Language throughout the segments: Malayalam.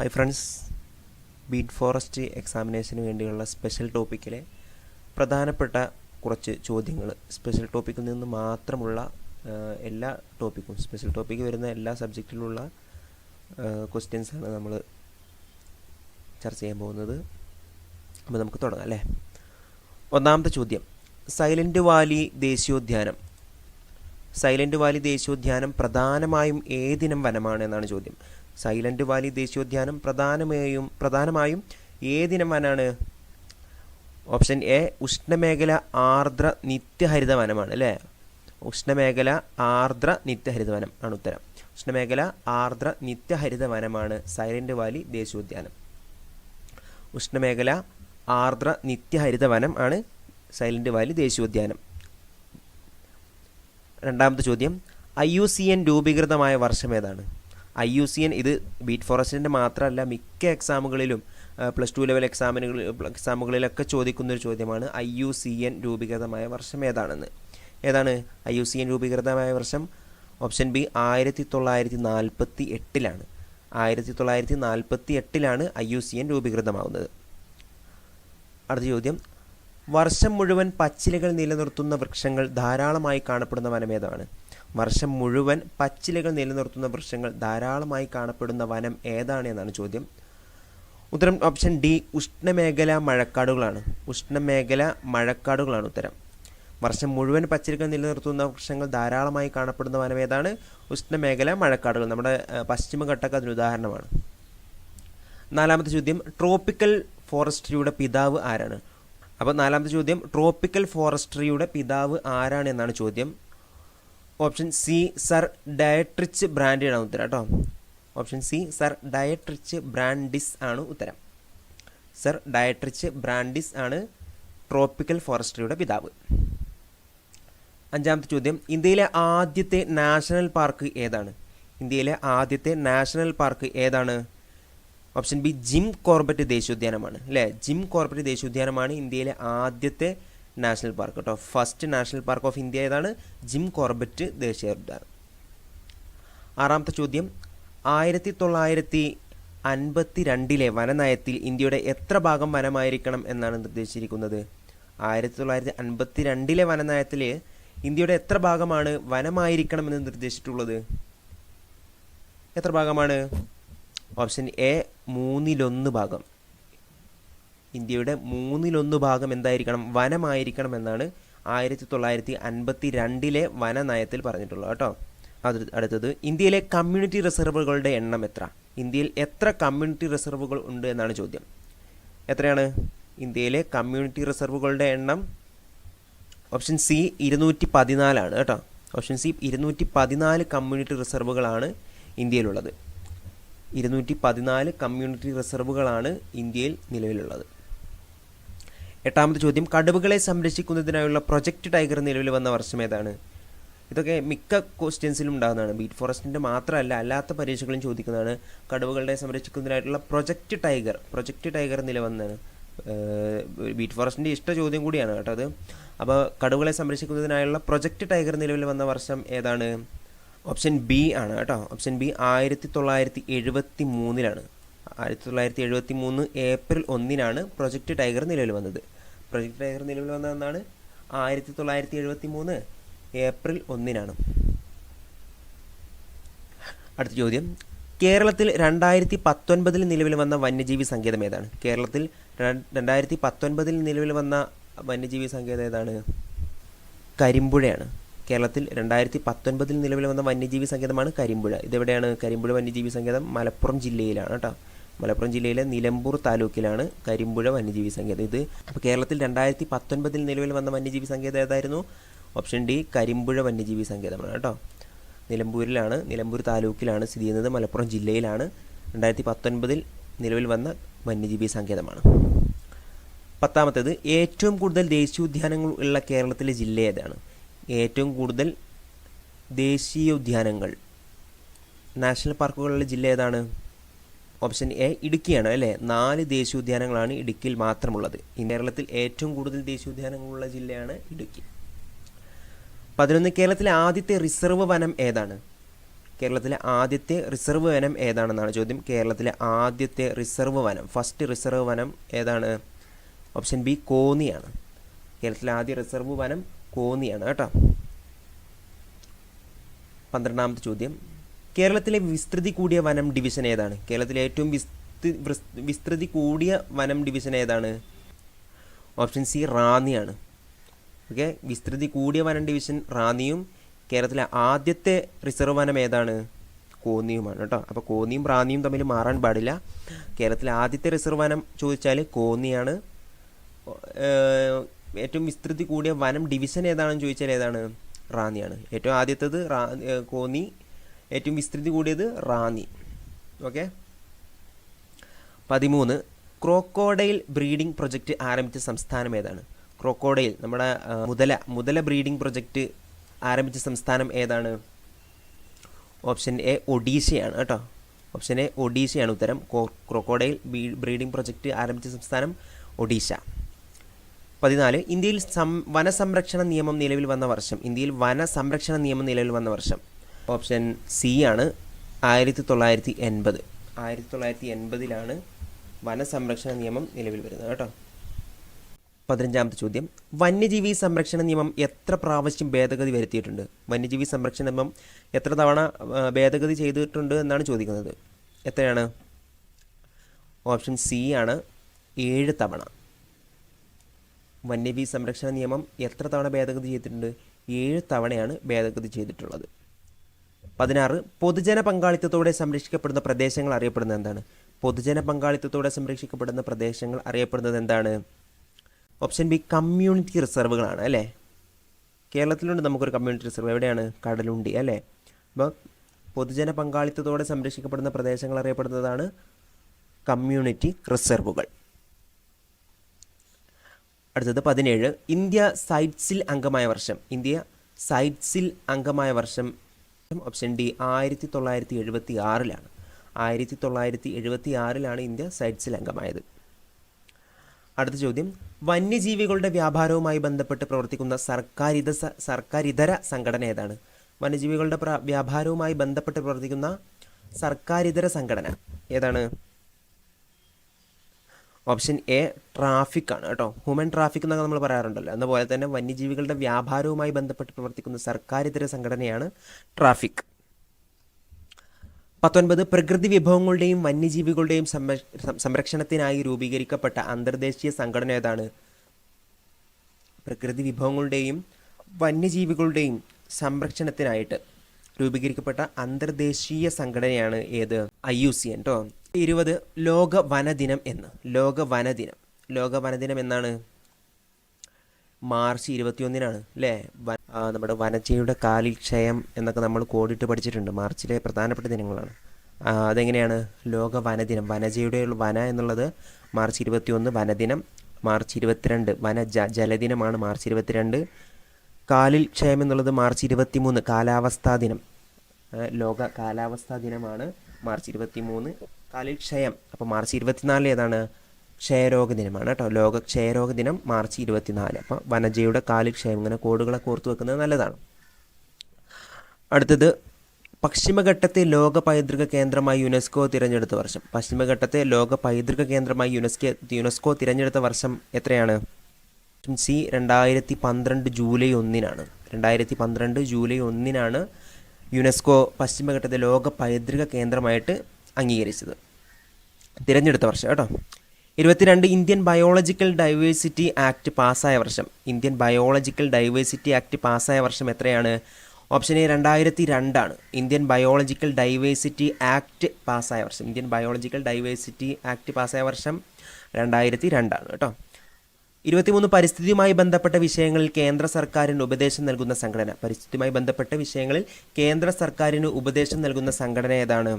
ഹായ് ഫ്രണ്ട്സ് ബീറ്റ് ഫോറസ്റ്റ് എക്സാമിനേഷന് വേണ്ടിയുള്ള സ്പെഷ്യൽ ടോപ്പിക്കിലെ പ്രധാനപ്പെട്ട കുറച്ച് ചോദ്യങ്ങൾ സ്പെഷ്യൽ ടോപ്പിക്കിൽ നിന്ന് മാത്രമുള്ള എല്ലാ ടോപ്പിക്കും സ്പെഷ്യൽ ടോപ്പിക്ക് വരുന്ന എല്ലാ സബ്ജക്റ്റിലുള്ള ക്വസ്റ്റ്യൻസാണ് നമ്മൾ ചർച്ച ചെയ്യാൻ പോകുന്നത്. അപ്പോൾ നമുക്ക് തുടങ്ങാം അല്ലേ? ഒന്നാമത്തെ ചോദ്യം. സൈലന്റ് വാലി ദേശീയോദ്യാനം. സൈലന്റ് വാലി ദേശീയോദ്യാനം പ്രധാനമായും ഏതിനം വനമാണ് എന്നാണ് ചോദ്യം. സൈലന്റ് വാലി ദേശീയോദ്യാനം പ്രധാനമായും പ്രധാനമായും ഏതിനം വനാണ് ഓപ്ഷൻ എ ഉഷ്ണമേഖല ആർദ്ര നിത്യഹരിത വനമാണ് അല്ലേ? ഉഷ്ണമേഖല ആർദ്ര നിത്യഹരിത വനം ആണ് ഉത്തരം. ഉഷ്ണമേഖല ആർദ്ര നിത്യഹരിത വനമാണ് സൈലന്റ് വാലി ദേശീയോദ്യാനം. ഉഷ്ണമേഖല ആർദ്ര നിത്യഹരിത വനം ആണ് സൈലന്റ് വാലി ദേശീയോദ്യാനം. രണ്ടാമത്തെ ചോദ്യം ഐ യു സി എൻ രൂപീകൃതമായ വർഷം ഏതാണ്? ഐ യു സി എൻ ഇത് ബീറ്റ് ഫോറസ്റ്റിന്റെ മാത്രമല്ല മിക്ക എക്സാമുകളിലും പ്ലസ് ടു ലെവൽ എക്സാമിനുകളിൽ എക്സാമുകളിലൊക്കെ ചോദിക്കുന്നൊരു ചോദ്യമാണ് ഐ യു സി എൻ രൂപീകൃതമായ വർഷം ഏതാണെന്ന്. ഏതാണ് ഐ യു സി എൻ രൂപീകൃതമായ വർഷം? ഓപ്ഷൻ ബി ആയിരത്തി തൊള്ളായിരത്തി നാൽപ്പത്തി എട്ടിലാണ് ആയിരത്തി തൊള്ളായിരത്തി നാൽപ്പത്തി എട്ടിലാണ് ഐ യു സി എൻ രൂപീകൃതമാവുന്നത്. അടുത്ത ചോദ്യം. വർഷം മുഴുവൻ പച്ചിലകൾ നിലനിർത്തുന്ന വൃക്ഷങ്ങൾ ധാരാളമായി കാണപ്പെടുന്ന വനം ഏതാണ്? വർഷം മുഴുവൻ പച്ചിലകൾ നിലനിർത്തുന്ന വൃക്ഷങ്ങൾ ധാരാളമായി കാണപ്പെടുന്ന വനം ഏതാണ് എന്നാണ് ചോദ്യം. ഉത്തരം ഓപ്ഷൻ ഡി ഉഷ്ണമേഖല മഴക്കാടുകളാണ്. ഉഷ്ണമേഖല മഴക്കാടുകളാണ് ഉത്തരം. വർഷം മുഴുവൻ പച്ചിലകൾ നിലനിർത്തുന്ന വൃക്ഷങ്ങൾ ധാരാളമായി കാണപ്പെടുന്ന വനം ഏതാണ്? ഉഷ്ണമേഖല മഴക്കാടുകൾ. നമ്മുടെ പശ്ചിമഘട്ടക്ക് അതിന് ഉദാഹരണമാണ്. നാലാമത്തെ ചോദ്യം ട്രോപ്പിക്കൽ ഫോറസ്ട്രിയുടെ പിതാവ് ആരാണ്? അപ്പോൾ നാലാമത്തെ ചോദ്യം ട്രോപ്പിക്കൽ ഫോറസ്ട്രിയുടെ പിതാവ് ആരാണ് എന്നാണ് ചോദ്യം. Option C sir Dietrich Brandis ആണ് ഉത്തരം കേട്ടോ. Option C sir Dietrich Brandis ആണ് ഉത്തരം. സർ ഡയട്രിച്ച് ബ്രാൻഡിസ് ആണ് ട്രോപ്പിക്കൽ ഫോറസ്ട്രിയുടെ പിതാവ്. അഞ്ചാമത്തെ ചോദ്യം ഇന്ത്യയിലെ ആദ്യത്തെ നാഷണൽ പാർക്ക് ഏതാണ്? ഇന്ത്യയിലെ ആദ്യത്തെ നാഷണൽ പാർക്ക് ഏതാണ്? ഓപ്ഷൻ ബി ജിം കോർബറ്റ് ദേശീയോദ്യാനമാണ്. അല്ലേ? ജിം കോർബറ്റ് ദേശീയോദ്യാനമാണ് ഇന്ത്യയിലെ ആദ്യത്തെ നാഷണൽ പാർക്ക് കേട്ടോ. First national park of India ഏതാണ്? ജിം കോർബറ്റ് ദേശീയ ഉദ്യാനം ആറാമത്തെ ചോദ്യം ആയിരത്തി തൊള്ളായിരത്തി അൻപത്തി രണ്ടിലെ വനനയത്തിൽ ഇന്ത്യയുടെ എത്ര ഭാഗം വനമായിരിക്കണം എന്നാണ് നിർദ്ദേശിച്ചിരിക്കുന്നത്? ആയിരത്തി തൊള്ളായിരത്തി അൻപത്തി രണ്ടിലെ വനനയത്തിൽ ഇന്ത്യയുടെ എത്ര ഭാഗമാണ് വനമായിരിക്കണം എന്ന് നിർദ്ദേശിച്ചിട്ടുള്ളത്? എത്ര ഭാഗമാണ്? ഓപ്ഷൻ എ മൂന്നിലൊന്ന് ഭാഗം. ഇന്ത്യയുടെ മൂന്നിലൊന്ന് ഭാഗം എന്തായിരിക്കണം? വനമായിരിക്കണം എന്നാണ് ആയിരത്തി തൊള്ളായിരത്തി അൻപത്തി രണ്ടിലെ വനനയത്തിൽ പറഞ്ഞിട്ടുള്ളത് കേട്ടോ. അത് അടുത്തത് ഇന്ത്യയിലെ കമ്മ്യൂണിറ്റി റിസർവുകളുടെ എണ്ണം എത്ര? ഇന്ത്യയിൽ എത്ര കമ്മ്യൂണിറ്റി റിസർവുകൾ ഉണ്ട് എന്നാണ് ചോദ്യം. എത്രയാണ്? ഇന്ത്യയിലെ കമ്മ്യൂണിറ്റി റിസർവുകളുടെ എണ്ണം ഓപ്ഷൻ സി ഇരുന്നൂറ്റി പതിനാലാണ് കേട്ടോ. ഓപ്ഷൻ സി ഇരുന്നൂറ്റി പതിനാല് കമ്മ്യൂണിറ്റി റിസർവുകളാണ് ഇന്ത്യയിലുള്ളത്. ഇരുന്നൂറ്റി പതിനാല് കമ്മ്യൂണിറ്റി റിസർവുകളാണ് ഇന്ത്യയിൽ നിലവിലുള്ളത്. എട്ടാമത്തെ ചോദ്യം കടുവകളെ സംരക്ഷിക്കുന്നതിനായുള്ള പ്രൊജക്റ്റ് ടൈഗർ നിലവിൽ വന്ന വർഷം ഏതാണ്? ഇതൊക്കെ മിക്ക ക്വസ്റ്റ്യൻസിലും ഉണ്ടാകുന്നതാണ്. ബീറ്റ് ഫോറസ്റ്റിന്റെ മാത്രമല്ല അല്ലാത്ത പരീക്ഷകളും ചോദിക്കുന്നതാണ് കടുവകളെ സംരക്ഷിക്കുന്നതിനായിട്ടുള്ള പ്രൊജക്റ്റ് ടൈഗർ പ്രൊജക്റ്റ് ടൈഗർ നിലവന്നാണ് ബീറ്റ് ഫോറസ്റ്റിന്റെ ഇഷ്ട ചോദ്യം കൂടിയാണ് കേട്ടോ അത്. അപ്പോൾ കടുവകളെ സംരക്ഷിക്കുന്നതിനായുള്ള പ്രൊജക്റ്റ് ടൈഗർ നിലവിൽ വന്ന വർഷം ഏതാണ്? ഓപ്ഷൻ ബി ആണ് കേട്ടോ. ഓപ്ഷൻ ബി ആയിരത്തി തൊള്ളായിരത്തി എഴുപത്തി മൂന്നിലാണ്. ആയിരത്തി തൊള്ളായിരത്തി എഴുപത്തി മൂന്ന് ഏപ്രിൽ ഒന്നിനാണ് പ്രൊജക്റ്റ് ടൈഗർ നിലവിൽ വന്നത്. പ്രൊജക്റ്റ് ടൈഗർ നിലവിൽ വന്നതെന്നാണ് ആയിരത്തി തൊള്ളായിരത്തി എഴുപത്തി മൂന്ന് ഏപ്രിൽ ഒന്നിനാണ്. അടുത്ത ചോദ്യം. കേരളത്തിൽ രണ്ടായിരത്തി പത്തൊൻപതിൽ നിലവിൽ വന്ന വന്യജീവി സങ്കേതം ഏതാണ്? കേരളത്തിൽ രണ്ടായിരത്തി പത്തൊൻപതിൽ നിലവിൽ വന്ന വന്യജീവി സങ്കേതം ഏതാണ്? കരിമ്പുഴയാണ്. കേരളത്തിൽ രണ്ടായിരത്തി പത്തൊൻപതിൽ നിലവിൽ വന്ന വന്യജീവി സങ്കേതമാണ് കരിമ്പുഴ. ഇതെവിടെയാണ്? കരിമ്പുഴ വന്യജീവി സങ്കേതം മലപ്പുറം ജില്ലയിലാണ് കേട്ടോ. മലപ്പുറം ജില്ലയിലെ നിലമ്പൂർ താലൂക്കിലാണ് കരിമ്പുഴ വന്യജീവി സങ്കേതം. ഇത് അപ്പോൾ കേരളത്തിൽ രണ്ടായിരത്തി പത്തൊൻപതിൽ നിലവിൽ വന്ന വന്യജീവി സങ്കേതം ഏതായിരുന്നു? ഓപ്ഷൻ ഡി കരിമ്പുഴ വന്യജീവി സങ്കേതമാണ് കേട്ടോ. നിലമ്പൂരിലാണ് നിലമ്പൂർ താലൂക്കിലാണ് സ്ഥിതി ചെയ്യുന്നത് മലപ്പുറം ജില്ലയിലാണ് രണ്ടായിരത്തി പത്തൊൻപതിൽ നിലവിൽ വന്ന വന്യജീവി സങ്കേതമാണ് പത്താമത്തേത് ഏറ്റവും കൂടുതൽ ദേശീയോദ്യാനങ്ങൾ ഉള്ള കേരളത്തിലെ ജില്ല ഏതാണ്? ഏറ്റവും കൂടുതൽ ദേശീയോദ്യാനങ്ങൾ നാഷണൽ പാർക്കുകളുള്ള ജില്ല ഏതാണ്? ഓപ്ഷൻ എ ഇടുക്കിയാണ് അല്ലേ? നാല് ദേശീയോദ്യാനങ്ങളാണ് ഇടുക്കിയിൽ മാത്രമുള്ളത്. കേരളത്തിൽ ഏറ്റവും കൂടുതൽ ദേശീയോദ്യാനങ്ങളുള്ള ജില്ലയാണ് ഇടുക്കി. പതിനൊന്ന് കേരളത്തിലെ ആദ്യത്തെ റിസർവ് വനം ഏതാണ്? കേരളത്തിലെ ആദ്യത്തെ റിസർവ് വനം ഏതാണെന്നാണ് ചോദ്യം. കേരളത്തിലെ ആദ്യത്തെ റിസർവ് വനം ഫസ്റ്റ് റിസർവ് വനം ഏതാണ്? ഓപ്ഷൻ ബി കോന്നിയാണ്. കേരളത്തിലെ ആദ്യ റിസർവ് വനം കോന്നിയാണ് കേട്ടോ. പന്ത്രണ്ടാമത്തെ ചോദ്യം. കേരളത്തിലെ വിസ്തൃതി കൂടിയ വനം ഡിവിഷൻ ഏതാണ്? കേരളത്തിലെ ഏറ്റവും വിസ്തൃതി കൂടിയ വനം ഡിവിഷൻ ഏതാണ്? ഓപ്ഷൻ സി റാന്നിയാണ്. ഓക്കെ? വിസ്തൃതി കൂടിയ വനം ഡിവിഷൻ റാന്നിയും കേരളത്തിലെ ആദ്യത്തെ റിസർവ് വനം ഏതാണ്? കോന്നിയുമാണ് കേട്ടോ. അപ്പോൾ കോന്നിയും റാന്നിയും തമ്മിൽ മാറാൻ പാടില്ല. കേരളത്തിലെ ആദ്യത്തെ റിസർവ് വനം ചോദിച്ചാൽ കോന്നിയാണ്. ഏറ്റവും വിസ്തൃതി കൂടിയ വനം ഡിവിഷൻ ഏതാണെന്ന് ചോദിച്ചാൽ ഏതാണ്? റാന്നിയാണ്. ഏറ്റവും ആദ്യത്തേത് റാ കോന്നി ഏറ്റവും വിസ്തൃതി കൂടിയത് റാന്നി. ഓക്കെ പതിമൂന്ന് ക്രോക്കോഡൈൽ ബ്രീഡിംഗ് പ്രൊജക്റ്റ് ആരംഭിച്ച സംസ്ഥാനം ഏതാണ്? ക്രോക്കോഡൈൽ നമ്മുടെ മുതല മുതല ബ്രീഡിംഗ് പ്രൊജക്റ്റ് ആരംഭിച്ച സംസ്ഥാനം ഏതാണ്? ഓപ്ഷൻ എ ഒഡീഷയാണ് കേട്ടോ. ഓപ്ഷൻ എ ഒഡീഷയാണ് ഉത്തരം. ക്രോക്കോഡൈൽ ബ്രീഡിംഗ് പ്രൊജക്റ്റ് ആരംഭിച്ച സംസ്ഥാനം ഒഡീഷ. പതിനാല് ഇന്ത്യയിൽ സം വനസംരക്ഷണ നിയമം നിലവിൽ വന്ന വർഷം. ഇന്ത്യയിൽ വനസംരക്ഷണ നിയമം നിലവിൽ വന്ന വർഷം. ഓപ്ഷൻ സി ആണ്. ആയിരത്തി തൊള്ളായിരത്തി എൺപത് ആയിരത്തി തൊള്ളായിരത്തി എൺപതിലാണ് വനസംരക്ഷണ നിയമം നിലവിൽ വരുന്നത് കേട്ടോ. പതിനഞ്ചാമത്തെ ചോദ്യം. വന്യജീവി സംരക്ഷണ നിയമം എത്ര പ്രാവശ്യം ഭേദഗതി വരുത്തിയിട്ടുണ്ട്? വന്യജീവി സംരക്ഷണ നിയമം എത്ര തവണ ഭേദഗതി ചെയ്തിട്ടുണ്ട് എന്നാണ് ചോദിക്കുന്നത്. എത്രയാണ്? ഓപ്ഷൻ സി ആണ് ഏഴ് തവണ. വന്യജീവി സംരക്ഷണ നിയമം എത്ര തവണ ഭേദഗതി ചെയ്തിട്ടുണ്ട്? ഏഴ് തവണയാണ് ഭേദഗതി ചെയ്തിട്ടുള്ളത്. പതിനാറ് പൊതുജന പങ്കാളിത്തത്തോടെ സംരക്ഷിക്കപ്പെടുന്ന പ്രദേശങ്ങൾ അറിയപ്പെടുന്നത് എന്താണ്? പൊതുജന പങ്കാളിത്തത്തോടെ സംരക്ഷിക്കപ്പെടുന്ന പ്രദേശങ്ങൾ അറിയപ്പെടുന്നത് എന്താണ്? ഓപ്ഷൻ ബി കമ്മ്യൂണിറ്റി റിസർവുകളാണ് അല്ലേ? കേരളത്തിലുണ്ട് നമുക്കൊരു കമ്മ്യൂണിറ്റി റിസർവ് എവിടെയാണ്? കടലുണ്ടി അല്ലേ? അപ്പോൾ പൊതുജന പങ്കാളിത്തത്തോടെ സംരക്ഷിക്കപ്പെടുന്ന പ്രദേശങ്ങൾ അറിയപ്പെടുന്നതാണ് കമ്മ്യൂണിറ്റി റിസർവുകൾ. അടുത്തത് പതിനേഴ് ഇന്ത്യ സൈറ്റ്സിൽ അംഗമായ വർഷം ഇന്ത്യ സൈറ്റ്സിൽ അംഗമായ വർഷം ഓപ്ഷൻ ഡി ആയിരത്തി തൊള്ളായിരത്തി എഴുപത്തി ആറിലാണ് ആയിരത്തി തൊള്ളായിരത്തി എഴുപത്തി ആറിലാണ് ഇന്ത്യ സൈറ്റ്സിൽ അംഗമായത്. അടുത്ത ചോദ്യം. വന്യജീവികളുടെ വ്യാപാരവുമായി ബന്ധപ്പെട്ട് പ്രവർത്തിക്കുന്ന സർക്കാരിത സർക്കാരിതര സംഘടന ഏതാണ്? വന്യജീവികളുടെ വ്യാപാരവുമായി ബന്ധപ്പെട്ട് പ്രവർത്തിക്കുന്ന സർക്കാരിതര സംഘടന ഏതാണ്? ഓപ്ഷൻ എ ട്രാഫിക് ആണ് കേട്ടോ. ഹ്യൂമൻ ട്രാഫിക് എന്നൊക്കെ നമ്മൾ പറയാറുണ്ടല്ലോ. അതുപോലെ തന്നെ വന്യജീവികളുടെ വ്യാപാരവുമായി ബന്ധപ്പെട്ട് പ്രവർത്തിക്കുന്ന സർക്കാരിതര സംഘടനയാണ് ട്രാഫിക്. പത്തൊൻപത് പ്രകൃതി വിഭവങ്ങളുടെയും വന്യജീവികളുടെയും സംരക്ഷണത്തിനായി രൂപീകരിക്കപ്പെട്ട അന്തർദേശീയ സംഘടന ഏതാണ്? പ്രകൃതി വിഭവങ്ങളുടെയും വന്യജീവികളുടെയും സംരക്ഷണത്തിനായിട്ട് രൂപീകരിക്കപ്പെട്ട അന്തർദേശീയ സംഘടനയാണ് ഏത്? ഐ യു സി എൻ കേട്ടോ ഇരുപത് ലോക വനദിനം എന്ന്. ലോക വനദിനം ലോക വനദിനം എന്നാണ്? മാർച്ച് ഇരുപത്തിയൊന്നിനാണ് അല്ലേ നമ്മുടെ വനജയുടെ കാലിൽ ക്ഷയം എന്നൊക്കെ നമ്മൾ കോഡിട്ട് പഠിച്ചിട്ടുണ്ട്. മാർച്ചിലെ പ്രധാനപ്പെട്ട ദിനങ്ങളാണ്. അതെങ്ങനെയാണ്? ലോക വനദിനം വനജയുടെ വന എന്നുള്ളത് മാർച്ച് ഇരുപത്തിയൊന്ന് വനദിനം മാർച്ച് ഇരുപത്തിരണ്ട് വന ജ ജലദിനമാണ് മാർച്ച് ഇരുപത്തിരണ്ട്. കാലിൽ ക്ഷയം എന്നുള്ളത് മാർച്ച് ഇരുപത്തിമൂന്ന് കാലാവസ്ഥാ ദിനം. ലോക കാലാവസ്ഥാ ദിനമാണ് മാർച്ച് ഇരുപത്തിമൂന്ന്. കാലിൽ ക്ഷയം. അപ്പോൾ മാർച്ച് ഇരുപത്തിനാല് ഏതാണ്? ക്ഷയരോഗ ദിനമാണ് കേട്ടോ. ലോക ക്ഷയരോഗ ദിനം മാർച്ച് ഇരുപത്തിനാല്. അപ്പോൾ വനജയുടെ കാലിൽ ക്ഷയം. ഇങ്ങനെ കോടുകളെ ഓർത്ത് വെക്കുന്നത് നല്ലതാണ്. അടുത്തത് പശ്ചിമഘട്ടത്തെ ലോക പൈതൃക കേന്ദ്രമായി യുനെസ്കോ തിരഞ്ഞെടുത്ത വർഷം. പശ്ചിമഘട്ടത്തെ ലോക പൈതൃക കേന്ദ്രമായി യുനെസ്കോ യുനെസ്കോ തിരഞ്ഞെടുത്ത വർഷം എത്രയാണ്? സി രണ്ടായിരത്തി പന്ത്രണ്ട് ജൂലൈ ഒന്നിനാണ്. രണ്ടായിരത്തി പന്ത്രണ്ട് ജൂലൈ ഒന്നിനാണ് യുനെസ്കോ പശ്ചിമഘട്ടത്തെ ലോക പൈതൃക കേന്ദ്രമായിട്ട് അംഗീകരിച്ചത്. തിരഞ്ഞെടുത്ത വർഷം കേട്ടോ. ഇരുപത്തിരണ്ട് ഇന്ത്യൻ ബയോളജിക്കൽ ഡൈവേഴ്സിറ്റി ആക്ട് പാസ്സായ വർഷം. ഇന്ത്യൻ ബയോളജിക്കൽ ഡൈവേഴ്സിറ്റി ആക്ട് പാസ്സായ വർഷം എത്രയാണ്? ഓപ്ഷൻ എ രണ്ടായിരത്തി രണ്ടാണ് ഇന്ത്യൻ ബയോളജിക്കൽ ഡൈവേഴ്സിറ്റി ആക്ട് പാസ്സായ വർഷം. ഇന്ത്യൻ ബയോളജിക്കൽ ഡൈവേഴ്സിറ്റി ആക്ട് പാസ്സായ വർഷം രണ്ടായിരത്തി രണ്ടാണ് കേട്ടോ. ഇരുപത്തിമൂന്ന് പരിസ്ഥിതിയുമായി ബന്ധപ്പെട്ട വിഷയങ്ങളിൽ കേന്ദ്ര സർക്കാരിന് ഉപദേശം നൽകുന്ന സംഘടന. പരിസ്ഥിതിയുമായി ബന്ധപ്പെട്ട വിഷയങ്ങളിൽ കേന്ദ്ര സർക്കാരിന് ഉപദേശം നൽകുന്ന സംഘടന ഏതാണ്?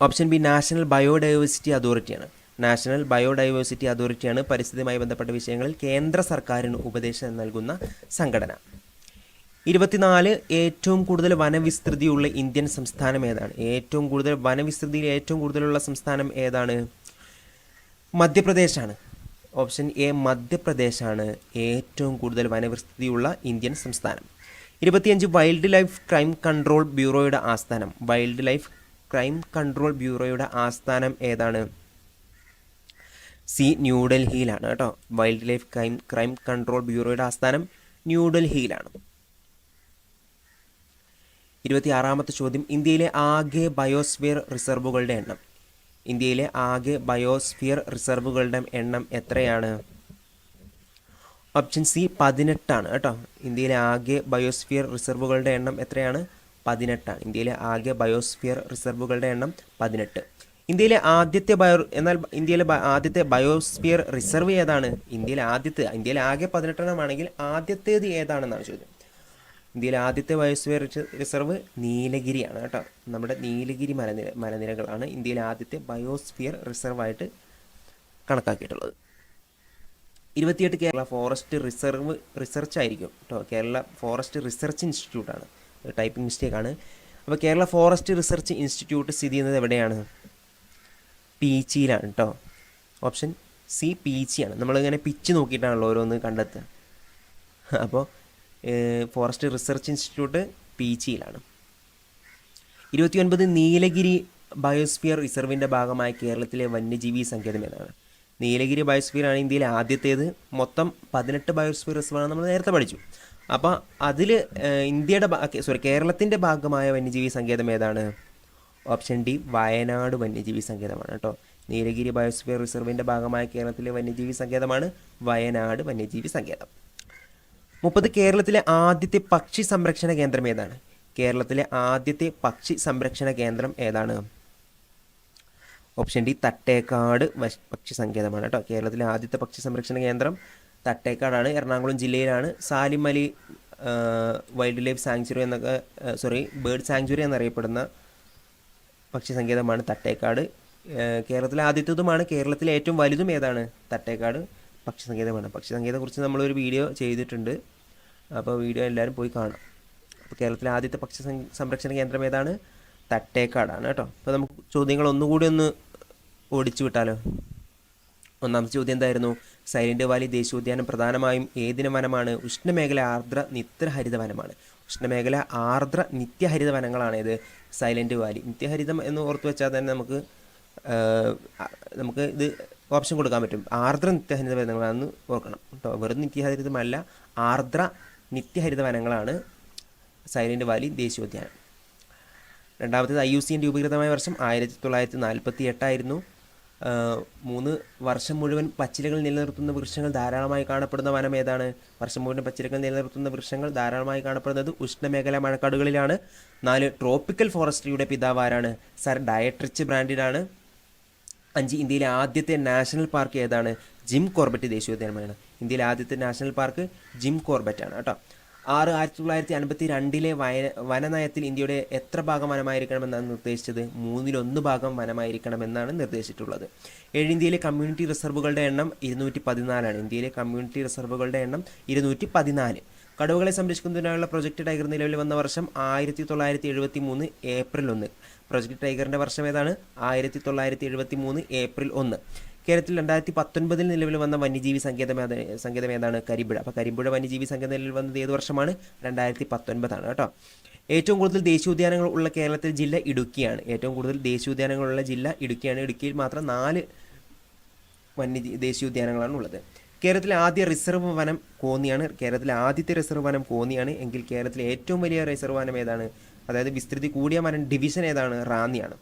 ഓപ്ഷൻ ബി നാഷണൽ ബയോഡൈവേഴ്സിറ്റി അതോറിറ്റിയാണ്. നാഷണൽ ബയോഡൈവേഴ്സിറ്റി അതോറിറ്റിയാണ് പരിസ്ഥിതിയുമായി ബന്ധപ്പെട്ട വിഷയങ്ങളിൽ കേന്ദ്ര സർക്കാരിന് ഉപദേശം നൽകുന്ന സംഘടന. ഇരുപത്തിനാല് ഏറ്റവും കൂടുതൽ വനവിസ്തൃതിയുള്ള ഇന്ത്യൻ സംസ്ഥാനം ഏതാണ്? ഏറ്റവും കൂടുതൽ വനവിസ്തൃതിയിൽ ഏറ്റവും കൂടുതലുള്ള സംസ്ഥാനം ഏതാണ്? മധ്യപ്രദേശാണ്. ഓപ്ഷൻ എ മധ്യപ്രദേശാണ് ഏറ്റവും കൂടുതൽ വനവിസ്തൃതിയുള്ള ഇന്ത്യൻ സംസ്ഥാനം. ഇരുപത്തിയഞ്ച് വൈൽഡ് ലൈഫ് ക്രൈം കൺട്രോൾ ബ്യൂറോയുടെ ആസ്ഥാനം. വൈൽഡ് ലൈഫ് ക്രൈം കൺട്രോൾ ബ്യൂറോയുടെ ആസ്ഥാനം ഏതാണ്? സി ന്യൂഡൽഹിയിലാണ് കേട്ടോ. Wild life crime crime control ബ്യൂറോയുടെ ആസ്ഥാനം ന്യൂഡൽഹിയിലാണ്. ഇരുപത്തിയാറാമത്തെ ചോദ്യം. ഇന്ത്യയിലെ ആകെ ബയോസ്ഫിയർ റിസർവുകളുടെ എണ്ണം. ഇന്ത്യയിലെ ആകെ ബയോസ്ഫിയർ റിസർവുകളുടെ എണ്ണം എത്രയാണ്? ഓപ്ഷൻ സി പതിനെട്ടാണ് കേട്ടോ. ഇന്ത്യയിലെ ആകെ ബയോസ്ഫിയർ റിസർവുകളുടെ എണ്ണം എത്രയാണ്? പതിനെട്ടാണ്. ഇന്ത്യയിലെ ആകെ ബയോസ്ഫിയർ റിസർവുകളുടെ എണ്ണം പതിനെട്ട്. ഇന്ത്യയിലെ ആദ്യത്തെ ബയോ എന്നാൽ ഇന്ത്യയിലെ ആദ്യത്തെ ബയോസ്ഫിയർ റിസർവ് ഏതാണ്? ഇന്ത്യയിലെ ആദ്യത്തെ ഇന്ത്യയിലെ ആകെ പതിനെട്ടെണ്ണമാണെങ്കിൽ ആദ്യത്തേത് ഏതാണെന്നാണ് ചോദ്യം. ഇന്ത്യയിലെ ആദ്യത്തെ ബയോസ്ഫിയർ റിസർവ് നീലഗിരിയാണ് കേട്ടോ. നമ്മുടെ നീലഗിരി മലനിര മലനിരകളാണ് ഇന്ത്യയിലെ ആദ്യത്തെ ബയോസ്ഫിയർ റിസർവായിട്ട് കണക്കാക്കിയിട്ടുള്ളത്. ഇരുപത്തിയെട്ട് കേരള ഫോറസ്റ്റ് റിസർവ് റിസർച്ച് ആയിരിക്കും കേട്ടോ. കേരള ഫോറസ്റ്റ് റിസർച്ച് ഇൻസ്റ്റിറ്റ്യൂട്ടാണ്. ടൈപ്പിംഗ് മിസ്റ്റേക്ക് ആണ്. അപ്പോൾ കേരള ഫോറസ്റ്റ് റിസർച്ച് ഇൻസ്റ്റിറ്റ്യൂട്ട് സ്ഥിതി ചെയ്യുന്നത് എവിടെയാണ്? പീച്ചിയിലാണ് കേട്ടോ ഓപ്ഷൻ സി പീച്ചിയാണ്. നമ്മളിങ്ങനെ പിച്ച് നോക്കിയിട്ടാണല്ലോ ഓരോന്ന് കണ്ടെത്തുക. അപ്പോൾ ഫോറസ്റ്റ് റിസർച്ച് ഇൻസ്റ്റിറ്റ്യൂട്ട് പീച്ചിയിലാണ്. ഇരുപത്തിയൊൻപത് നീലഗിരി ബയോസ്ഫിയർ റിസർവിന്റെ ഭാഗമായ കേരളത്തിലെ വന്യജീവി സങ്കേതം ഏതാണ്? നീലഗിരി ബയോസ്ഫിയർ ആണ് ഇന്ത്യയിലെ ആദ്യത്തേത്. മൊത്തം പതിനെട്ട് ബയോസ്ഫിയർ റിസർവാണ് നമ്മൾ നേരത്തെ പഠിച്ചു. അപ്പോൾ അതിൽ ഇന്ത്യയുടെ സോറി കേരളത്തിന്റെ ഭാഗമായ വന്യജീവി സങ്കേതം ഏതാണ്? ഓപ്ഷൻ ഡി വയനാട് വന്യജീവി സങ്കേതമാണ് കേട്ടോ. നീലഗിരി ബയോസ്ഫിയർ റിസർവിന്റെ ഭാഗമായ കേരളത്തിലെ വന്യജീവി സങ്കേതമാണ് വയനാട് വന്യജീവി സങ്കേതം. മുപ്പത് കേരളത്തിലെ ആദ്യത്തെ പക്ഷി സംരക്ഷണ കേന്ദ്രം ഏതാണ്? കേരളത്തിലെ ആദ്യത്തെ പക്ഷി സംരക്ഷണ കേന്ദ്രം ഏതാണ്? ഓപ്ഷൻ ഡി തട്ടേക്കാട് പക്ഷി സങ്കേതമാണ് കേട്ടോ. കേരളത്തിലെ ആദ്യത്തെ പക്ഷി സംരക്ഷണ കേന്ദ്രം തട്ടേക്കാടാണ്. എറണാകുളം ജില്ലയിലാണ് സാലിമലി വൈൽഡ് ലൈഫ് സാങ്ച്വറി എന്നൊക്കെ സോറി ബേർഡ് സാങ്ച്വറി എന്നറിയപ്പെടുന്ന പക്ഷി സങ്കേതമാണ് തട്ടേക്കാട് കേരളത്തിലെ ആദ്യത്തേതുമാണ്. കേരളത്തിലെ ഏറ്റവും വലുതും ഏതാണ്? തട്ടേക്കാട് പക്ഷി സങ്കേതമാണ് പക്ഷി സങ്കേതത്തെക്കുറിച്ച് നമ്മളൊരു വീഡിയോ ചെയ്തിട്ടുണ്ട്. അപ്പോൾ വീഡിയോ എല്ലാവരും പോയി കാണാം. അപ്പോൾ കേരളത്തിലെ ആദ്യത്തെ പക്ഷി സംരക്ഷണ കേന്ദ്രം ഏതാണ്? തട്ടേക്കാടാണ് കേട്ടോ. അപ്പോൾ നമുക്ക് ചോദ്യങ്ങൾ ഒന്നുകൂടി ഒന്ന് ഓടിച്ചു വിട്ടാലോ? ഒന്നാമത്തെ ചോദ്യം എന്തായിരുന്നു? സൈലന്റ് വാലി ദേശീയോദ്യാനം പ്രധാനമായും ഏതിന വനമാണ് ഉഷ്ണമേഖല ആർദ്ര നിത്യഹരിത വനമാണ് ഉഷ്ണമേഖല ആർദ്ര നിത്യഹരിത വനങ്ങളാണ് ഇത് സൈലന്റ് വാലി. നിത്യഹരിതം എന്ന് ഓർത്ത് വെച്ചാൽ തന്നെ നമുക്ക് നമുക്ക് ഇത് ഓപ്ഷൻ കൊടുക്കാൻ പറ്റും. ആർദ്ര നിത്യഹരിത വനങ്ങളാണെന്ന് ഓർക്കണം കേട്ടോ. വെറും നിത്യഹരിതമല്ല ആർദ്ര നിത്യഹരിത വനങ്ങളാണ് സൈലന്റ് വാലി ദേശീയോദ്യാനം. രണ്ടാമത്തേത് ഐ യു സി എൻ രൂപീകൃതമായ വർഷം ആയിരത്തി തൊള്ളായിരത്തി നാൽപ്പത്തി എട്ടായിരുന്നു മൂന്ന് വർഷം മുഴുവൻ പച്ചിലകൾ നിലനിർത്തുന്ന വൃക്ഷങ്ങൾ ധാരാളമായി കാണപ്പെടുന്ന വനം ഏതാണ്? വർഷം മുഴുവൻ പച്ചിലകൾ നിലനിർത്തുന്ന വൃക്ഷങ്ങൾ ധാരാളമായി കാണപ്പെടുന്നത് ഉഷ്ണമേഖല മഴക്കാടുകളിലാണ്. നാല് ട്രോപ്പിക്കൽ ഫോറസ്ട്രിയുടെ പിതാവ് ആരാണ്? സർ ഡയട്രിച്ച് ബ്രാൻഡിലാണ് അഞ്ച് ഇന്ത്യയിലെ ആദ്യത്തെ നാഷണൽ പാർക്ക് ഏതാണ്? ജിം കോർബറ്റ് ദേശീയോദ്യാനമാണ്. ഇന്ത്യയിലെ ആദ്യത്തെ നാഷണൽ പാർക്ക് ജിം കോർബറ്റ് ആണ് കേട്ടോ. ആറ് ആയിരത്തി തൊള്ളായിരത്തി അൻപത്തി രണ്ടിലെ വയ വനനയത്തിൽ ഇന്ത്യയുടെ എത്ര ഭാഗം വനമായിരിക്കണമെന്നാണ് നിർദ്ദേശിച്ചത്? മൂന്നിലൊന്ന് ഭാഗം വനമായിരിക്കണമെന്നാണ് നിർദ്ദേശിച്ചിട്ടുള്ളത്. ഏഴ് ഇന്ത്യയിലെ കമ്മ്യൂണിറ്റി റിസർവുകളുടെ എണ്ണം ഇരുന്നൂറ്റി പതിനാലാണ് ഇന്ത്യയിലെ കമ്മ്യൂണിറ്റി റിസർവുകളുടെ എണ്ണം ഇരുന്നൂറ്റി പതിനാല് കടുവകളെ സംരക്ഷിക്കുന്നതിനായുള്ള പ്രൊജക്ട് ടൈഗർ നിലവിൽ വന്ന വർഷം ആയിരത്തി തൊള്ളായിരത്തി എഴുപത്തി മൂന്ന് ഏപ്രിൽ ഒന്ന്. പ്രൊജക്ട് ടൈഗറിന്റെ വർഷം ഏതാണ്? ആയിരത്തി തൊള്ളായിരത്തി എഴുപത്തി മൂന്ന് ഏപ്രിൽ ഒന്ന്. കേരളത്തിൽ രണ്ടായിരത്തി പത്തൊൻപതിൽ നിലവിൽ വന്ന വന്യജീവി സങ്കേതം സങ്കേതം ഏതാണ്? കരിമ്പുഴ അപ്പോൾ കരിമ്പുഴ വന്യജീവി സങ്കേതം നിലവിൽ വന്നത് ഏത് വർഷമാണ്? രണ്ടായിരത്തി പത്തൊൻപതാണ് കേട്ടോ. ഏറ്റവും കൂടുതൽ ദേശീയോദ്യാനങ്ങൾ ഉള്ള കേരളത്തിൽ ജില്ല ഇടുക്കിയാണ്. ഏറ്റവും കൂടുതൽ ദേശീയോദ്യാനങ്ങളുള്ള ജില്ല ഇടുക്കിയാണ്. ഇടുക്കിയിൽ മാത്രം നാല് വന്യജീവി ദേശീയോദ്യാനങ്ങളാണ് ഉള്ളത്. കേരളത്തിലെ ആദ്യ റിസർവ് വനം കോന്നിയാണ്. കേരളത്തിലെ ആദ്യത്തെ റിസർവ് വനം കോന്നിയാണ്. എങ്കിൽ കേരളത്തിലെ ഏറ്റവും വലിയ റിസർവ് വനം ഏതാണ്? അതായത് വിസ്തൃതി കൂടിയ വനം ഡിവിഷൻ ഏതാണ്? റാന്നിയാണ്.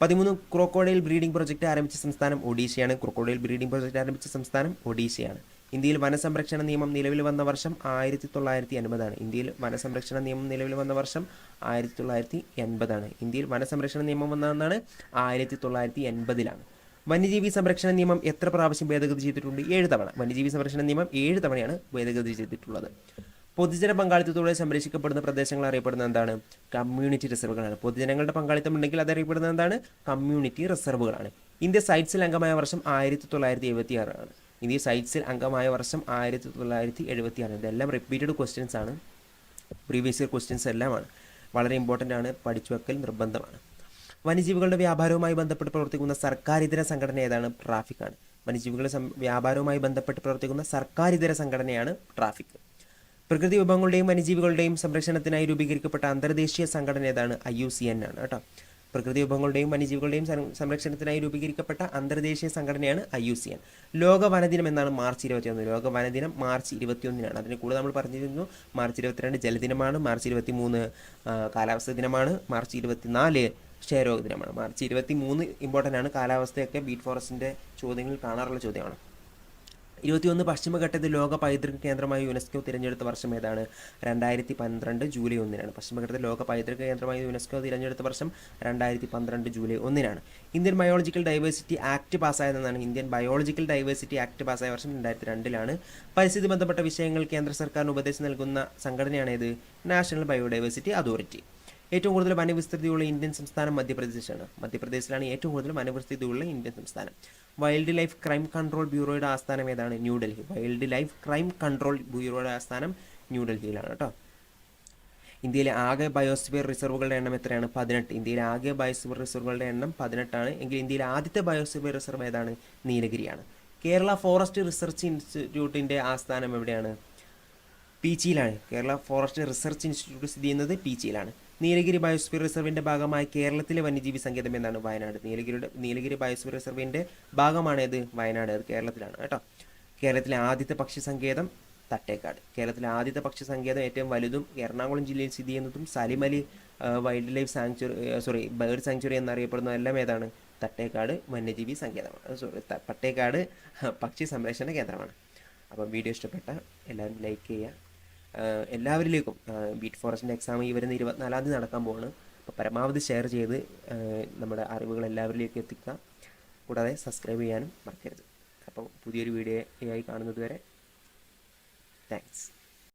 പതിമൂന്ന് ക്രോക്കോഡൈൽ ബ്രീഡിംഗ് പ്രോജക്റ്റ് ആരംഭിച്ച സംസ്ഥാനം ഒഡീഷയാണ്. ക്രോക്കോഡൈൽ ബ്രീഡിംഗ് പ്രോജക്റ്റ് ആരംഭിച്ച സംസ്ഥാനം ഒഡീഷയാണ്. ഇന്ത്യയിൽ വനസംരക്ഷണ നിയമം നിലവിൽ വന്ന വർഷം ആയിരത്തി തൊള്ളായിരത്തി എൺപതാണ് ഇന്ത്യയിൽ വനസംരക്ഷണ നിയമം നിലവിൽ വന്ന വർഷം ആയിരത്തി തൊള്ളായിരത്തി എൺപതാണ് ഇന്ത്യയിൽ വനസംരക്ഷണ നിയമം വന്നതെന്നാണ് ആയിരത്തി തൊള്ളായിരത്തി എൺപതിലാണ് വന്യജീവി സംരക്ഷണ നിയമം എത്ര പ്രാവശ്യം ഭേദഗതി ചെയ്തിട്ടുണ്ട്? ഏഴ് തവണ. വന്യജീവി സംരക്ഷണ നിയമം ഏഴ് തവണയാണ് ഭേദഗതി ചെയ്തിട്ടുള്ളത്. പൊതുജന പങ്കാളിത്തത്തോടെ സംരക്ഷിക്കപ്പെടുന്ന പ്രദേശങ്ങൾ അറിയപ്പെടുന്ന എന്താണ്? കമ്മ്യൂണിറ്റി റിസർവുകളാണ് പൊതുജനങ്ങളുടെ പങ്കാളിത്തം ഉണ്ടെങ്കിൽ അത് അറിയപ്പെടുന്ന എന്താണ്? കമ്മ്യൂണിറ്റി റിസർവുകളാണ് ഇന്ത്യ സൈറ്റ്സിൽ അംഗമായ വർഷം ആയിരത്തി തൊള്ളായിരത്തി എഴുപത്തി ആറാണ് ഇന്ത്യ സൈറ്റ്സിൽ അംഗമായ വർഷം ആയിരത്തി തൊള്ളായിരത്തി എഴുപത്തി ആറ് ഇതെല്ലാം റിപ്പീറ്റഡ് ക്വസ്റ്റ്യൻസ് ആണ്. പ്രീവിയസ് ഇയർ ക്വസ്റ്റ്യൻസ് എല്ലാമാണ്. വളരെ ഇമ്പോർട്ടന്റ് ആണ്. പഠിച്ചു വെക്കൽ നിർബന്ധമാണ്. വന്യജീവികളുടെ വ്യാപാരവുമായി ബന്ധപ്പെട്ട് പ്രവർത്തിക്കുന്ന സർക്കാർ സർക്കാരിതര സംഘടന ഏതാണ്? ട്രാഫിക്കാണ് വന്യജീവികളുടെ സം- വ്യാപാരവുമായി ബന്ധപ്പെട്ട് പ്രവർത്തിക്കുന്ന സർക്കാർ സർക്കാരിതര സംഘടനയാണ് ട്രാഫിക് പ്രകൃതി വിഭവങ്ങളുടെയും വന്യജീവികളുടെയും സംരക്ഷണത്തിനായി രൂപീകരിക്കപ്പെട്ട അന്തർദേശീയ സംഘടന ഏതാണ്? ഐ യു സി എൻ ആണ് കേട്ടോ. പ്രകൃതി വിഭവങ്ങളുടെയും വന്യജീവികളുടെയും സംരക്ഷണത്തിനായി രൂപീകരിക്കപ്പെട്ട അന്തർദേശീയ സംഘടനയാണ് ഐ യു സി എൻ. ലോക വനദിനം എന്നാണ് മാർച്ച് ഇരുപത്തിയൊന്ന്. ലോക വനദിനം മാർച്ച് ഇരുപത്തിയൊന്നിനാണ്. അതിന് കൂടുതൽ നമ്മൾ പറഞ്ഞിരുന്നു. മാർച്ച് ഇരുപത്തിരണ്ട് ജലദിനമാണ്. മാർച്ച് ഇരുപത്തി മൂന്ന് കാലാവസ്ഥ ദിനമാണ്. മാർച്ച് ഇരുപത്തിനാല് ക്ഷയരോഗ ദിനമാണ്. മാർച്ച് ഇരുപത്തി മൂന്ന് ഇമ്പോർട്ടന്റ് ആണ്. കാലാവസ്ഥയൊക്കെ ബീറ്റ് ഫോറസ്റ്റിന്റെ ചോദ്യങ്ങളിൽ കാണാറുള്ള ചോദ്യമാണ്. ഇരുപത്തിയൊന്ന് പശ്ചിമഘട്ടത്തിൽ ലോക പൈതൃക കേന്ദ്രമായി യുനെസ്കോ തിരഞ്ഞെടുത്ത വർഷം ഏതാണ്? രണ്ടായിരത്തി പന്ത്രണ്ട് ജൂലൈ ഒന്നിനാണ്. പശ്ചിമഘട്ടത്തിൽ ലോക പൈതൃക കേന്ദ്രമായി യുനെസ്കോ തിരഞ്ഞെടുത്ത വർഷം രണ്ടായിരത്തി പന്ത്രണ്ട് ജൂലൈ ഒന്നിനാണ്. ഇന്ത്യൻ ബയോളജിക്കൽ ഡൈവേഴ്സിറ്റി ആക്ട് പാസ്സായതെന്നാണ് ഇന്ത്യൻ ബയോളജിക്കൽ ഡൈവേഴ്സിറ്റി ആക്ട് പാസ്സായ വർഷം രണ്ടായിരത്തി രണ്ടിലാണ് പരിസ്ഥിതി ബന്ധപ്പെട്ട വിഷയങ്ങൾ കേന്ദ്ര സർക്കാരിന് ഉപദേശം നൽകുന്ന സംഘടനയാണേത് നാഷണൽ ബയോഡൈവേഴ്സിറ്റി അതോറിറ്റി. ഏറ്റവും കൂടുതൽ വനവിസ്തൃതിയുള്ള ഇന്ത്യൻ സംസ്ഥാനം മധ്യപ്രദേശാണ്. മധ്യപ്രദേശിലാണ് ഏറ്റവും കൂടുതൽ വനവിസ്തൃതിയുള്ള ഇന്ത്യൻ സംസ്ഥാനം. വൈൽഡ് ലൈഫ് ക്രൈം കൺട്രോൾ ബ്യൂറോയുടെ ആസ്ഥാനം ഏതാണ്? New Delhi. Wild life crime control ബ്യൂറോയുടെ ആസ്ഥാനം ന്യൂഡൽഹിയിലാണ് കേട്ടോ. ഇന്ത്യയിലെ ആകെ ബയോസ്ഫിയർ റിസർവുകളുടെ എണ്ണം എത്രയാണ്? പതിനെട്ട്. ഇന്ത്യയിലെ ആകെ ബയോസ്ഫിയർ റിസർവുകളുടെ എണ്ണം പതിനെട്ടാണ്. എങ്കിൽ ഇന്ത്യയിലെ ആദ്യത്തെ ബയോസ്ഫിയർ റിസർവ് ഏതാണ്? നീലഗിരിയാണ്. കേരള ഫോറസ്റ്റ് റിസർച്ച് ഇൻസ്റ്റിറ്റ്യൂട്ടിന്റെ ആസ്ഥാനം എവിടെയാണ്? പീച്ചിയിലാണ്. കേരള ഫോറസ്റ്റ് റിസർച്ച് ഇൻസ്റ്റിറ്റ്യൂട്ട് സ്ഥിതി ചെയ്യുന്നത് പീച്ചിയിലാണ്. നീലഗിരി ബയോസ്ഫിയർ റിസർവിന്റെ ഭാഗമായ കേരളത്തിലെ വന്യജീവി സങ്കേതം എന്നാണ് വയനാട്. നീലഗിരിയുടെ നീലഗിരി ബയോസ്ഫിയർ റിസർവിന്റെ ഭാഗമാണ് ഇത് വയനാട്. അത് കേരളത്തിലാണ് കേട്ടോ. കേരളത്തിലെ ആദ്യത്തെ പക്ഷി സങ്കേതം തട്ടേക്കാട്. കേരളത്തിലെ ആദ്യത്തെ പക്ഷി സങ്കേതം ഏറ്റവും വലുതും എറണാകുളം ജില്ലയിൽ സ്ഥിതി ചെയ്യുന്നതും Salim Ali wildlife sanctuary sorry bird sanctuary എന്നറിയപ്പെടുന്ന എല്ലാം ഏതാണ്? തട്ടേക്കാട് വന്യജീവി സങ്കേതമാണ്. സോറി തട്ടേക്കാട് പക്ഷി സംരക്ഷണ കേന്ദ്രമാണ്. അപ്പം വീഡിയോ ഇഷ്ടപ്പെട്ട എല്ലാവരും ലൈക്ക് ചെയ്യുക എല്ലാവരിലേക്കും ബീറ്റ് ഫോറസ്റ്റിന്റെ എക്സാം ഈ വരുന്ന ഇരുപത്തിനാലാം തീയതി നടക്കാൻ പോവാണ്. അപ്പോൾ പരമാവധി ഷെയർ ചെയ്ത് നമ്മുടെ അറിവുകൾ എല്ലാവരിലേക്കും എത്തിക്കുക. കൂടാതെ സബ്സ്ക്രൈബ് ചെയ്യാനും മറക്കരുത്. അപ്പോൾ പുതിയൊരു വീഡിയോ ആയി കാണുന്നത് വരെ താങ്ക്സ്